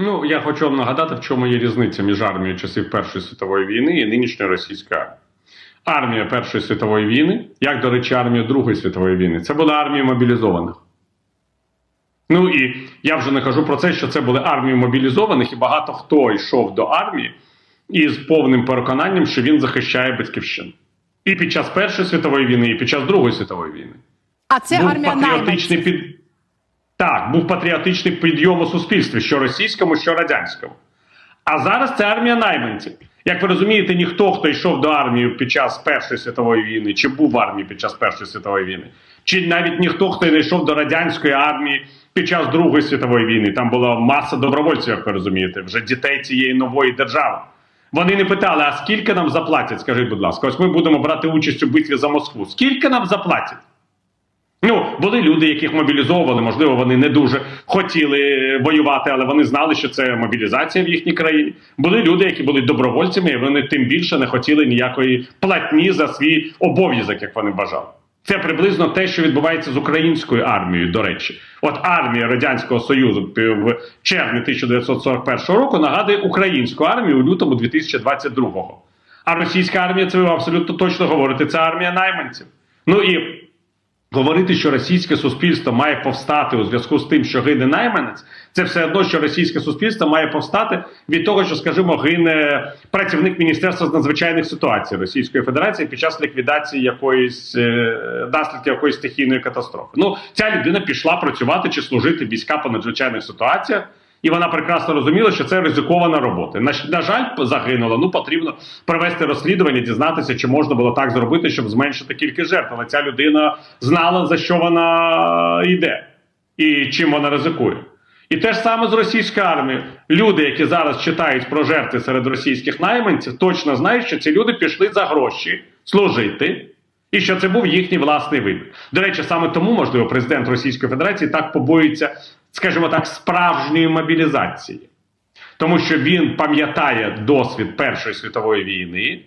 Ну, я хочу вам нагадати, в чому є різниця між армією часів Першої світової війни і нинішньої російської армії. Армія Першої світової війни, як, до речі, армія Другої світової війни, це була армія мобілізованих. Ну і я вже не кажу про це, що це були армії мобілізованих, і багато хто йшов до армії із повним переконанням, що він захищає батьківщину. І під час Першої світової війни, і під час Другої світової війни. А це був армія патріотичний найманців. під... Так, був патріотичний підйом у суспільстві, що російському, що радянському. А зараз це армія найманців. Як ви розумієте, ніхто, хто йшов до армії під час Першої світової війни, чи був в армії під час Першої світової війни, чи навіть ніхто, хто не йшов до радянської армії під час Другої світової війни, там була маса добровольців, як ви розумієте, вже дітей цієї нової держави. Вони не питали, а скільки нам заплатять? Скажіть, будь ласка, ось ми будемо брати участь у битві за Москву. Скільки нам заплатять? Ну, були люди, яких мобілізовували, можливо, вони не дуже хотіли воювати, але вони знали, що це мобілізація в їхній країні. Були люди, які були добровольцями, і вони тим більше не хотіли ніякої платні за свій обов'язок, як вони бажали. Це приблизно те, що відбувається з українською армією. До речі, от армія радянського союзу в червні 1941 року нагадує українську армію у лютому 2022-го. А російська армія, це ви абсолютно точно говорите, це армія найманців. Ну і Говорити, що російське суспільство має повстати у зв'язку з тим, що гине найманець, це все одно, що російське суспільство має повстати від того, що, скажімо, гине працівник міністерства з надзвичайних ситуацій Російської Федерації під час ліквідації якоїсь е, наслідків якоїсь стихійної катастрофи. Ну, ця людина пішла працювати чи служити війська по надзвичайних ситуаціях. І вона прекрасно розуміла, що це ризикована робота. На, на жаль, загинула. Ну потрібно провести розслідування, дізнатися, чи можна було так зробити, щоб зменшити кількість жертв. Але ця людина знала за що вона йде і чим вона ризикує. І те ж саме з російською армією. Люди, які зараз читають про жертви серед російських найманців, точно знають, що ці люди пішли за гроші служити. І що це був їхній власний вибір. До речі, саме тому, можливо, президент Російської Федерації так побоюється, скажімо так, справжньої мобілізації, тому що він пам'ятає досвід Першої світової війни,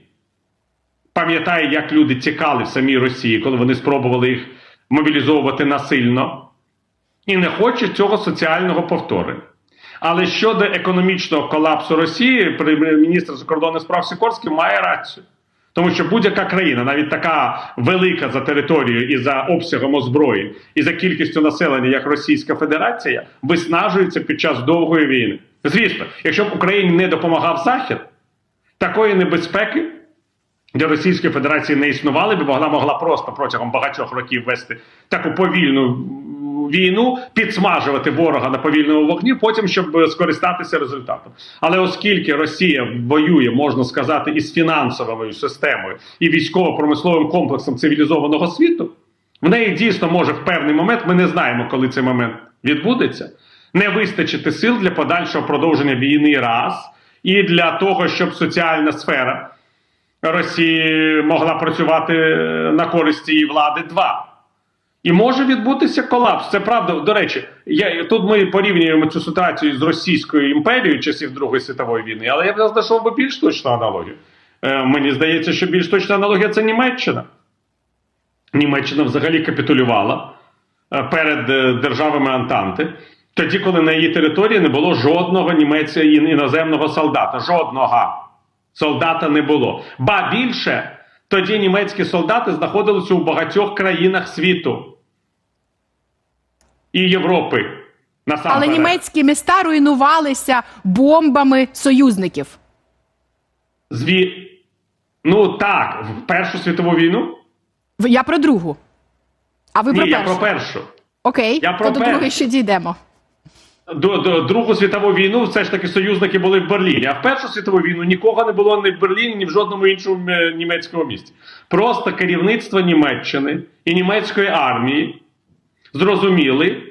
пам'ятає, як люди тікали в самій Росії, коли вони спробували їх мобілізовувати насильно, і не хоче цього соціального повторення. Але щодо економічного колапсу Росії, міністр закордонних справ Сікорський має рацію. Тому що будь-яка країна, навіть така велика за територією і за обсягом озброєнь, і за кількістю населення, як Російська Федерація, виснажується під час довгої війни. Звісно, якщо б Україні не допомагав Захід, такої небезпеки для Російської Федерації не існували, бо вона могла просто протягом багатьох років вести таку повільну війну, підсмажувати ворога на повільному вогні, потім щоб скористатися результатом. Але оскільки Росія воює, можна сказати, із фінансовою системою і військово-промисловим комплексом цивілізованого світу, в неї дійсно може в певний момент, ми не знаємо, коли цей момент відбудеться, не вистачити сил для подальшого продовження війни раз і для того, щоб соціальна сфера Росії могла працювати на користь її влади два. І може відбутися колапс. Це правда. До речі, я тут ми порівнюємо цю ситуацію з Російською імперією часів Другої світової війни, але я б знайшов би більш точну аналогію. Е, мені здається, що більш точна аналогія це Німеччина. Німеччина взагалі капітулювала е, перед е, державами Антанти, тоді, коли на її території не було жодного німецького іноземного солдата. Жодного солдата не було. Ба більше. Тоді німецькі солдати знаходилися у багатьох країнах світу і Європи. Насамперед. Але німецькі міста руйнувалися бомбами союзників. Зві... Ну так, в Першу світову війну? Я про другу. А ви Ні, про я про першу. Окей, Я про то до другої ще дійдемо. До, до Другу світову війну все ж таки союзники були в Берліні. А в Першу світову війну нікого не було ні в Берліні, ні в жодному іншому е, німецькому місті. Просто керівництво Німеччини і німецької армії зрозуміли,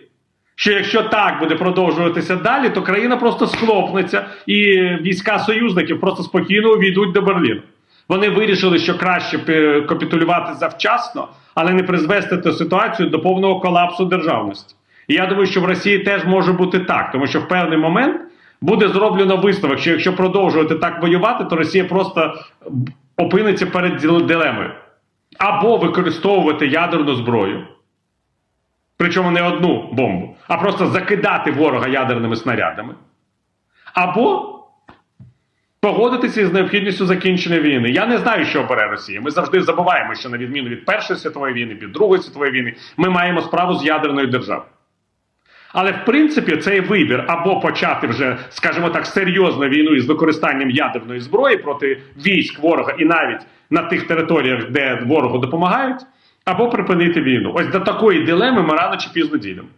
що якщо так буде продовжуватися далі, то країна просто схлопнеться, і війська союзників просто спокійно увійдуть до Берліну. Вони вирішили, що краще е, капітулювати завчасно, але не призвести ту ситуацію до повного колапсу державності. І я думаю, що в Росії теж може бути так, тому що в певний момент буде зроблено висновок, що якщо продовжувати так воювати, то Росія просто опиниться перед дилемою. Або використовувати ядерну зброю, причому не одну бомбу, а просто закидати ворога ядерними снарядами. або погодитися з необхідністю закінчення війни. Я не знаю, що обере Росія. Ми завжди забуваємо, що на відміну від Першої світової війни, від Другої світової війни, ми маємо справу з ядерною державою. Але в принципі цей вибір або почати вже, скажімо так, серйозну війну із використанням ядерної зброї проти військ ворога і навіть на тих територіях, де ворогу допомагають, або припинити війну. Ось до такої дилеми ми рано чи пізно дійдемо.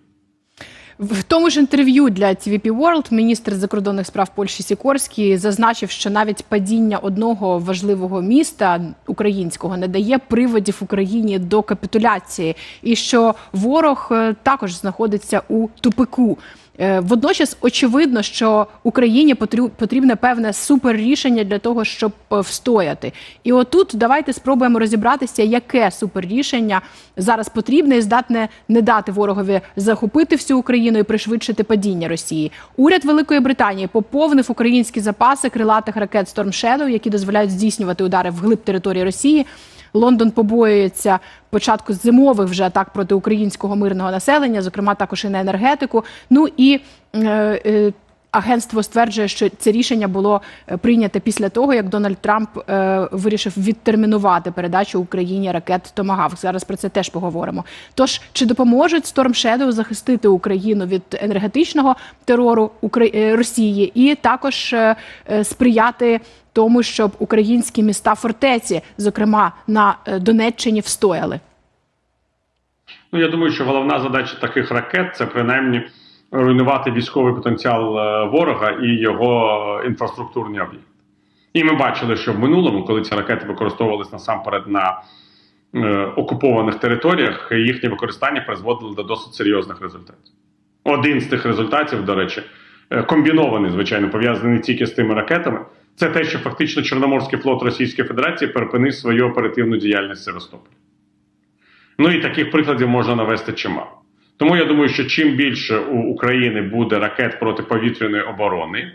В тому ж інтерв'ю для TVP World міністр закордонних справ Польщі Сікорський зазначив, що навіть падіння одного важливого міста українського не дає приводів Україні до капітуляції, і що ворог е, також знаходиться у тупику. Е, Водночас очевидно, що Україні потрібне певне суперрішення для того, щоб е, встояти. І отут давайте спробуємо розібратися, яке суперрішення зараз потрібне і здатне не дати ворогові захопити всю Україну і пришвидшити падіння Росії. Уряд Великої Британії поповнив українські запаси крилатих ракет Storm Shadow, які дозволяють здійснювати удари вглиб території Росії. Лондон побоюється початку зимових вже атак проти українського мирного населення, зокрема також і на енергетику. Ну і е, е, агентство стверджує, що це рішення було е, прийняте після того, як Дональд Трамп е, вирішив відтермінувати передачу Україні ракет Томагавк. Зараз про це теж поговоримо. Тож чи допоможуть Storm Shadow захистити Україну від енергетичного терору е, Росії і також сприяти тому, щоб українські міста фортеці, зокрема на Донеччині, встояли. Ну, я думаю, що головна задача таких ракет це принаймні руйнувати військовий потенціал е, ворога і його інфраструктурні об'єкти. І ми бачили, що в минулому, коли ці ракети використовувалися насамперед на е, окупованих територіях, їхнє використання призводило до досить серйозних результатів. Один з тих результатів, до речі, е, комбінований, звичайно, пов'язаний тільки з тими ракетами, це те, що фактично Чорноморський флот Російської Федерації перепинив свою оперативну діяльність в Севастополі. Ну і таких прикладів можна навести чимало. Тому я думаю, що чим більше у України буде ракет протиповітряної оборони,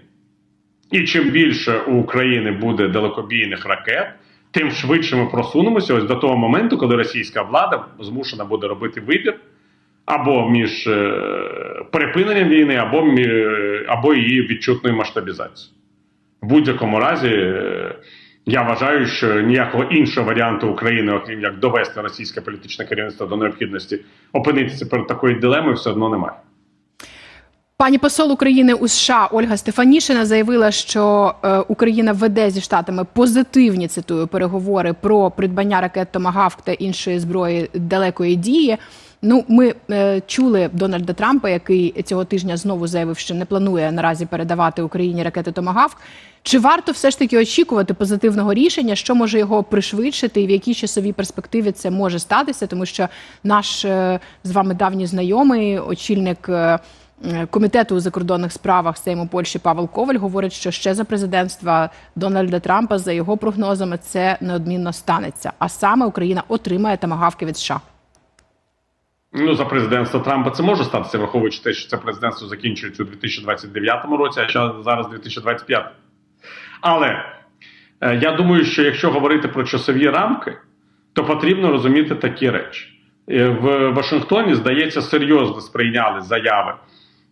і чим більше у України буде далекобійних ракет, тим швидше ми просунемося ось до того моменту, коли російська влада змушена буде робити вибір або між е, припиненням війни, або, або її відчутною масштабізацією. В будь-якому разі, е, я вважаю, що ніякого іншого варіанту України, окрім як довести російське політичне керівництво до необхідності опинитися перед такою дилемою, все одно немає. Пані посол України у США Ольга Стефанішина заявила, що е, Україна веде зі штатами позитивні цитую переговори про придбання ракет Томагавк та іншої зброї далекої дії. Ну, ми е, чули Дональда Трампа, який цього тижня знову заявив, що не планує наразі передавати Україні ракети Томагавк. Чи варто все ж таки очікувати позитивного рішення, що може його пришвидшити, і в якій часовій перспективі це може статися? Тому що наш е, з вами давній знайомий, очільник. е, Е, Комітету у закордонних справах Сейму Польщі Павел Коваль говорить, що ще за президентства Дональда Трампа, за його прогнозами, це неодмінно станеться. А саме Україна отримає тамагавки від США. Ну, за президентства Трампа це може статися, враховуючи те, що це президентство закінчується у 2029 році, а зараз 2025. Але е, я думаю, що якщо говорити про часові рамки, то потрібно розуміти такі речі. Е, В Вашингтоні, здається, серйозно сприйняли заяви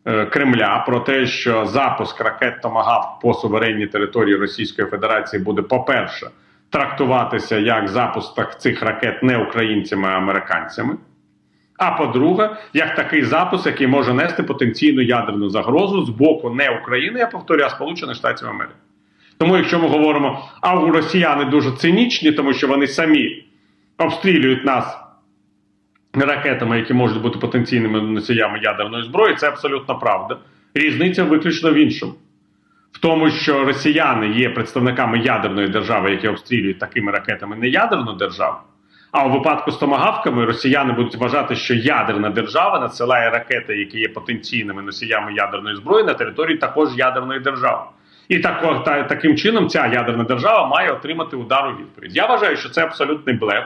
е, Кремля про те, що запуск ракет Томагавк по суверенній території Російської Федерації буде, по-перше, трактуватися як запуск цих ракет не українцями, а американцями. А по-друге, як такий запуск, який може нести потенційну ядерну загрозу з боку не України, я повторюю, а Сполучених Штатів Америки. Тому, якщо ми говоримо, а у росіяни дуже цинічні, тому що вони самі обстрілюють нас ракетами, які можуть бути потенційними носіями ядерної зброї, це абсолютно правда. Різниця виключно в іншому. В тому, що росіяни є представниками ядерної держави, які обстрілюють такими ракетами не ядерну державу. А у випадку з томагавками росіяни будуть вважати, що ядерна держава надсилає ракети, які є потенційними носіями ядерної зброї, на території також ядерної держави. І так, та, таким чином ця ядерна держава має отримати удар у відповідь. Я вважаю, що це абсолютний блеф.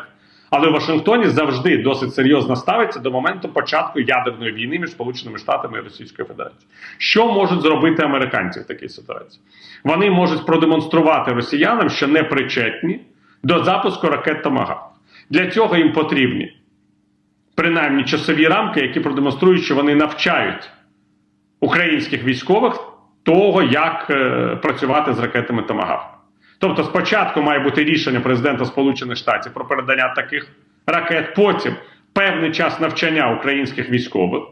Але в Вашингтоні завжди досить серйозно ставиться до моменту початку ядерної війни між Сполученими Штатами і Російською Федерацією. Що можуть зробити американці в такій ситуації? Вони можуть продемонструвати росіянам, що не причетні до запуску ракет Томагавк. Для цього їм потрібні принаймні часові рамки, які продемонструють, що вони навчають українських військових того, як е, працювати з ракетами Томагавк. Тобто, спочатку має бути рішення президента Сполучених Штатів про передання таких ракет, потім певний час навчання українських військових.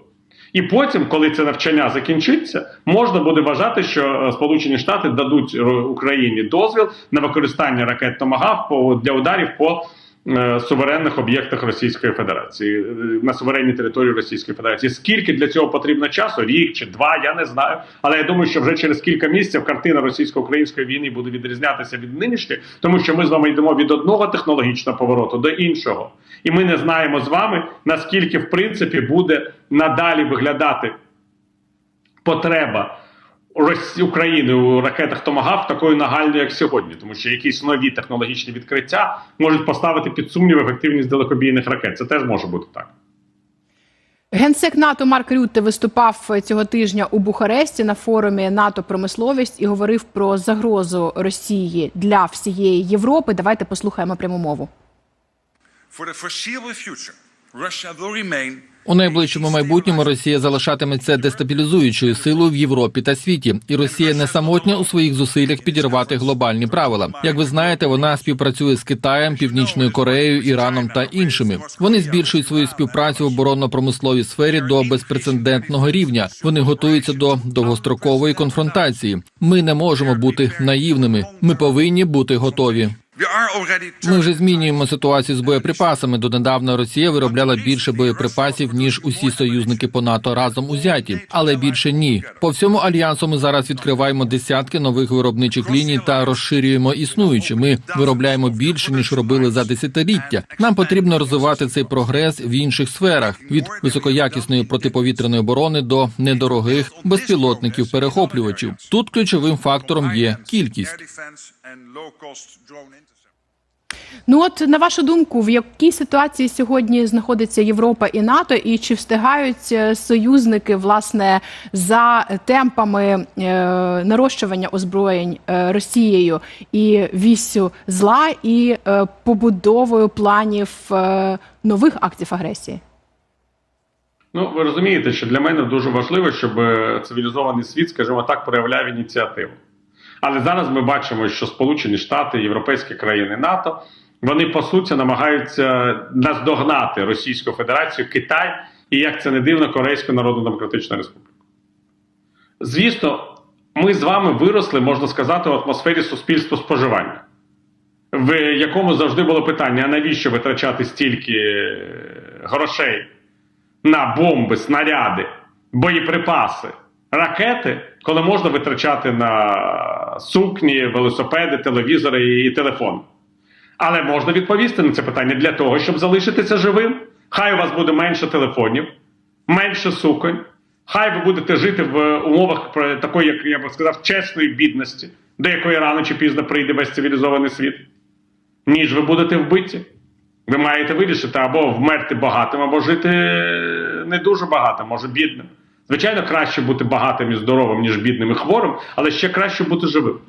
І потім, коли це навчання закінчиться, можна буде вважати, що е, Сполучені Штати дадуть е, Україні дозвіл на використання ракет Томагавк для ударів по суверенних об'єктах Російської Федерації е, на суверенній території Російської Федерації. Скільки для цього потрібно часу? Рік чи два, я не знаю. Але я думаю, що вже через кілька місяців картина російсько-української війни буде відрізнятися від нинішньої, тому що ми з вами йдемо від одного технологічного повороту до іншого. І ми не знаємо з вами, наскільки в принципі буде надалі виглядати потреба України у ракетах Томагавк такою нагальною, як сьогодні, тому що якісь нові технологічні відкриття можуть поставити під сумнів ефективність далекобійних ракет. Це теж може бути так. Генсек НАТО Марк Рютте виступав цього тижня у Бухаресті на форумі НАТО промисловість і говорив про загрозу Росії для всієї Європи. Давайте послухаємо пряму мову. For the foreseeable future, Russia will remain У найближчому майбутньому Росія залишатиметься дестабілізуючою силою в Європі та світі, і Росія не самотня у своїх зусиллях підірвати глобальні правила. Як ви знаєте, вона співпрацює з Китаєм, Північною Кореєю, Іраном та іншими. Вони збільшують свою співпрацю в оборонно-промисловій сфері до безпрецедентного рівня. Вони готуються до довгострокової конфронтації. Ми не можемо бути наївними. Ми повинні бути готові. Ми вже змінюємо ситуацію з боєприпасами. Донедавна Росія виробляла більше боєприпасів ніж усі союзники по НАТО разом узяті, але більше ні. По всьому альянсу ми зараз відкриваємо десятки нових виробничих ліній та розширюємо існуючі. Ми виробляємо більше ніж робили за десятиліття. Нам потрібно розвивати цей прогрес в інших сферах від високоякісної протиповітряної оборони до недорогих безпілотників перехоплювачів. Тут ключовим фактором є кількість. Ну от на вашу думку, в якій ситуації сьогодні знаходиться Європа і НАТО, і чи встигають е, союзники власне за темпами е, нарощування озброєнь е, Росією і віссю зла, і е, побудовою планів е, нових актів агресії? Ну, ви розумієте, що для мене дуже важливо, щоб е, цивілізований світ, скажімо так, проявляв ініціативу. Але зараз ми бачимо, що Сполучені Штати, європейські країни НАТО, вони по суті намагаються наздогнати Російську Федерацію, Китай і, як це не дивно, Корейську Народну Демократичну Республіку. Звісно, ми з вами виросли, можна сказати, в атмосфері суспільства споживання, в якому завжди було питання: а навіщо витрачати стільки е, грошей на бомби, снаряди, боєприпаси, ракети, коли можна витрачати на сукні, велосипеди, телевізори і телефон. Але можна відповісти на це питання для того, щоб залишитися живим. Хай у вас буде менше телефонів, менше суконь. Хай ви будете жити в умовах такої, як я би сказав, чесної бідності, до якої рано чи пізно прийде весь цивілізований світ, ніж ви будете вбиті. Ви маєте вирішити або вмерти багатим, або жити не дуже багатим, може бідним. Звичайно, краще бути багатим і здоровим, ніж бідним і хворим, але ще краще бути живим.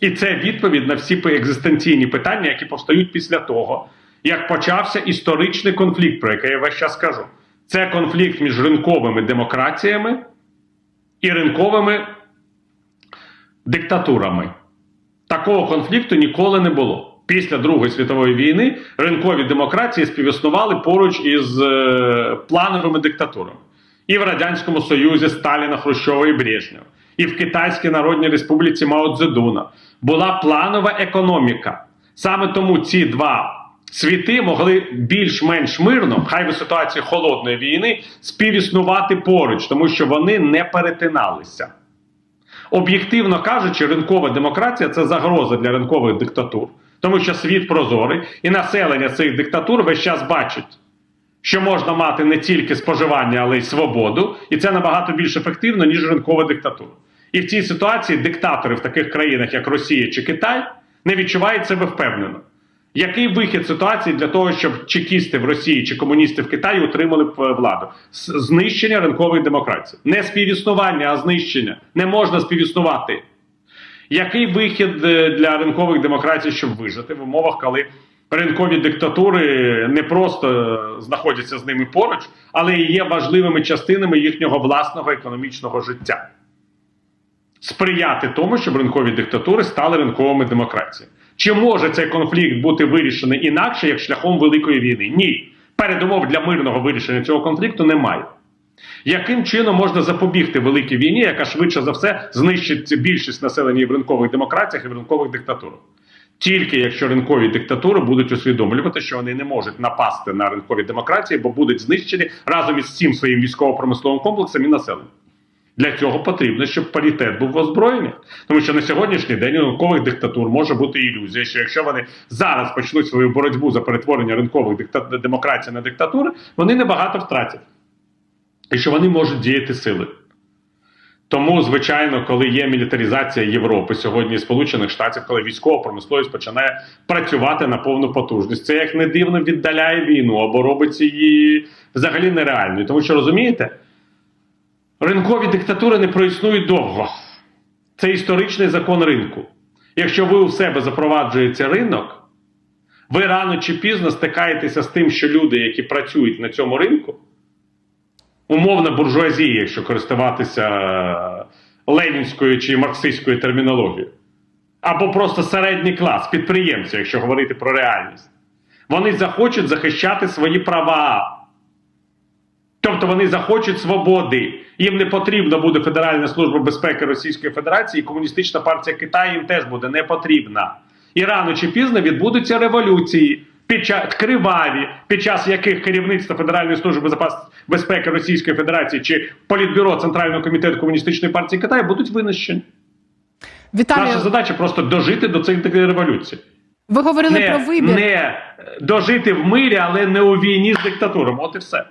І це відповідь на всі екзистенційні питання, які повстають після того, як почався історичний конфлікт, про який я весь час кажу. Це конфлікт між ринковими демократіями і ринковими диктатурами. Такого конфлікту ніколи не було. Після Другої світової війни ринкові демократії співіснували поруч із е, плановими диктатурами. І в Радянському Союзі Сталіна, Хрущова і Брежнєва, і в Китайській Народній Республіці Мао Цзедуна була планова економіка. Саме тому ці два світи могли більш-менш мирно, хай в ситуації холодної війни, співіснувати поруч, тому що вони не перетиналися. Об'єктивно кажучи, ринкова демократія це загроза для ринкових диктатур, тому що світ прозорий і населення цих диктатур весь час бачить, що можна мати не тільки споживання, але й свободу, і це набагато більш ефективно, ніж ринкова диктатура. І в цій ситуації диктатори в таких країнах, як Росія чи Китай, не відчувають себе впевнено. Який вихід ситуації для того, щоб чекісти в Росії чи комуністи в Китаї отримали б е, владу? Знищення ринкової демократії. Не співіснування, а знищення. Не можна співіснувати. Який вихід е, для ринкових демократій, щоб вижити в умовах, коли ринкові диктатури не просто знаходяться з ними поруч, але і є важливими частинами їхнього власного економічного життя? сприяти тому, щоб ринкові диктатури стали ринковими демократіями. Чи може цей конфлікт бути вирішений інакше, як шляхом великої війни? Ні. Передумов для мирного вирішення цього конфлікту немає. Яким чином можна запобігти великій війні, яка швидше за все знищить більшість населення в ринкових демократіях і в ринкових диктатурах? Тільки якщо ринкові диктатури будуть усвідомлювати, що вони не можуть напасти на ринкові демократії, бо будуть знищені разом із цим своїм військово-промисловим комплексом і населенням. Для цього потрібно, щоб паритет був в озброєнні. Тому що на сьогоднішній день у ринкових диктатур може бути ілюзія, що якщо вони зараз почнуть свою боротьбу за перетворення ринкових дикта... демократій на диктатури, вони небагато втратять. І що вони можуть діяти сили. Тому, звичайно, коли є мілітаризація Європи сьогодні Сполучених Штатів, коли військова промисловість починає працювати на повну потужність, це як не дивно віддаляє війну або робить її взагалі нереальною. Тому що розумієте, ринкові диктатури не проіснують довго. Це історичний закон ринку. Якщо ви у себе запроваджуєте ринок, ви рано чи пізно стикаєтеся з тим, що люди, які працюють на цьому ринку, умовна буржуазія, якщо користуватися е, ленінською чи марксистською термінологією, або просто середній клас, підприємці, якщо говорити про реальність, вони захочуть захищати свої права. Тобто вони захочуть свободи. Їм не потрібна буде Федеральна служба безпеки Російської Федерації, і Комуністична партія Китаю їм теж буде не потрібна. І рано чи пізно відбудуться революції під час криваві, під час яких керівництво Федеральної служби безпеки Російської Федерації чи Політбюро Центрального комітету Комуністичної партії Китаю будуть винищені. Віталію, Наша задача просто дожити до цих революцій. ви говорили про вибір. не дожити в мирі, але не у війні з диктатурами. От і все.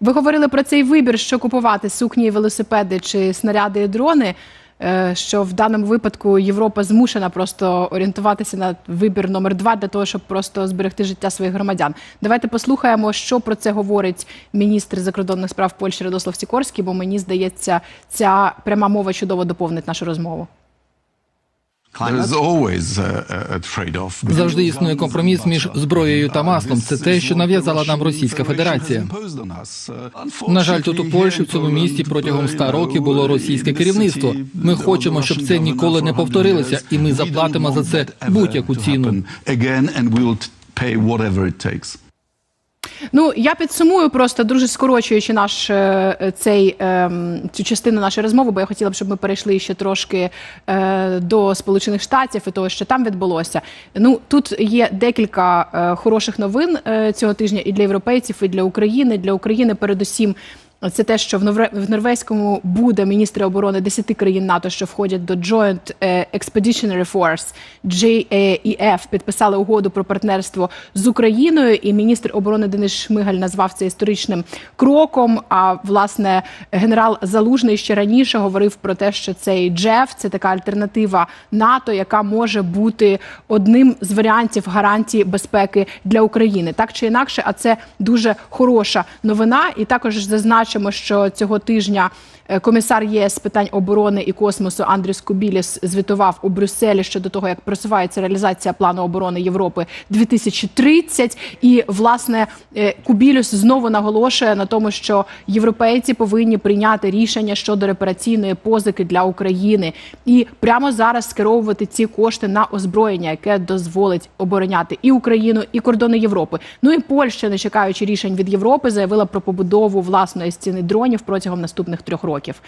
Ви говорили про цей вибір, що купувати сукні, велосипеди чи снаряди і дрони. Е, Що в даному випадку Європа змушена просто орієнтуватися на вибір номер два для того, щоб просто зберегти життя своїх громадян. Давайте послухаємо, що про це говорить міністр закордонних справ Польщі Радослав Сікорський, бо мені здається, ця пряма мова чудово доповнить нашу розмову. Завжди існує компроміс між зброєю та маслом. Це те, що нав'язала нам Російська Федерація. На жаль, тут у Польщі в цьому місті протягом ста років було російське керівництво. Ми хочемо, щоб це ніколи не повторилося, і ми заплатимо за це будь-яку ціну. Ну я підсумую просто дуже скорочуючи наш е, цей ем, цю частину нашої розмови, бо я хотіла б, щоб ми перейшли ще трошки е, до Сполучених Штатів і того, що там відбулося. Ну тут є декілька е, хороших новин цього тижня і для європейців, і для України. Для України, передусім. Це те, що в Новре- в Норвезькому буде міністри оборони 10 країн НАТО, що входять до Joint е, Expeditionary Force JEF, підписали угоду про партнерство з Україною. І міністр оборони Денис Шмигаль назвав це історичним кроком. А власне генерал Залужний ще раніше говорив про те, що цей JEF – це така альтернатива НАТО, яка може бути одним з варіантів гарантії безпеки для України. Так чи інакше, а це дуже хороша новина. І також зазначимо, що цього тижня комісар ЄС з питань оборони і космосу Андріс Кубіліс звітував у Брюсселі щодо того, як просувається реалізація плану оборони Європи 2030. І власне е, Кубіліс знову наголошує на тому, що європейці повинні прийняти рішення щодо репараційної позики для України і прямо зараз скеровувати ці кошти на озброєння, яке дозволить обороняти і Україну, і кордони Європи. Ну і Польща, не чекаючи рішень від Європи, заявила про побудову власної стіни дронів протягом наступних трьох років.